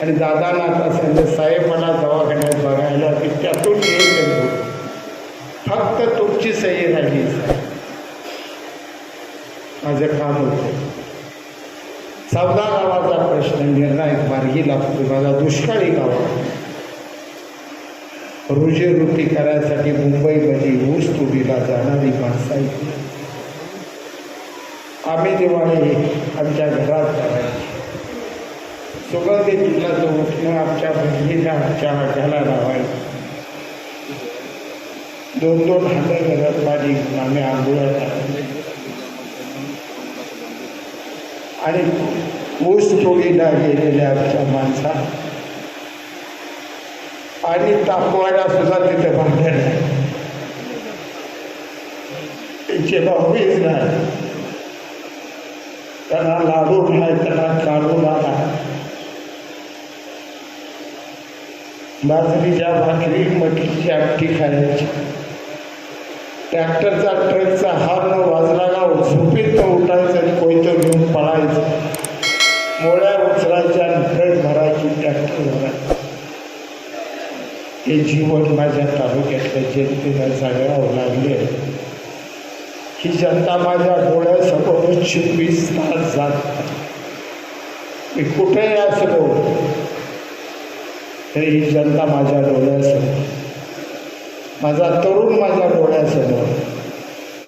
आणि दादांना आता सांगितलं साहेब मला दवाखान्यात बघायला की त्यातून एक फक्त तुमची सही राहिली साहेब. माझं काम होतं. चौदा गावाचा प्रश्न निर्णायक मार्गी लागतो माझा दुष्काळी गाव आहे. करायसाठी मुंबईमध्ये ऊस तुडीला जाणारी माणसं आम्ही दिवाळी आमच्या घरात सुगंधी तुलाचं उष्ण आमच्या बहिणीला आमच्या घ्यायला लावायचा. दोन दोन हात घरात माझी आम्ही आंघोळ्या आणि ऊस चोरीला गेलेल्या आमच्या माणसा. आणि तापवायला सुद्धा तिथे बांधले आहे. त्यांचे भाऊबीज नाही. त्यांना लाडू नाही त्यांना बाजरीच्या भाकरी मटकीची आमटी खायची ट्रॅक्टरचा ट्रकचा हार वाजला गाव झोपीत तो उठायचं आणि कोयतं घेऊन पळायचं. मोळ्या उचलायच्या आणि ट्रक भरायची ट्रॅक्टर भरायचं हे जीवन माझ्या तालुक्यातल्या जनतेला जगावं लागले ही जनता माझ्या डोळ्यासमोर चोवीस तास जात मी कुठेही असलो तरी ही जनता माझ्या डोळ्यासमोर. माझा तरुण माझ्या डोळ्यासमोर.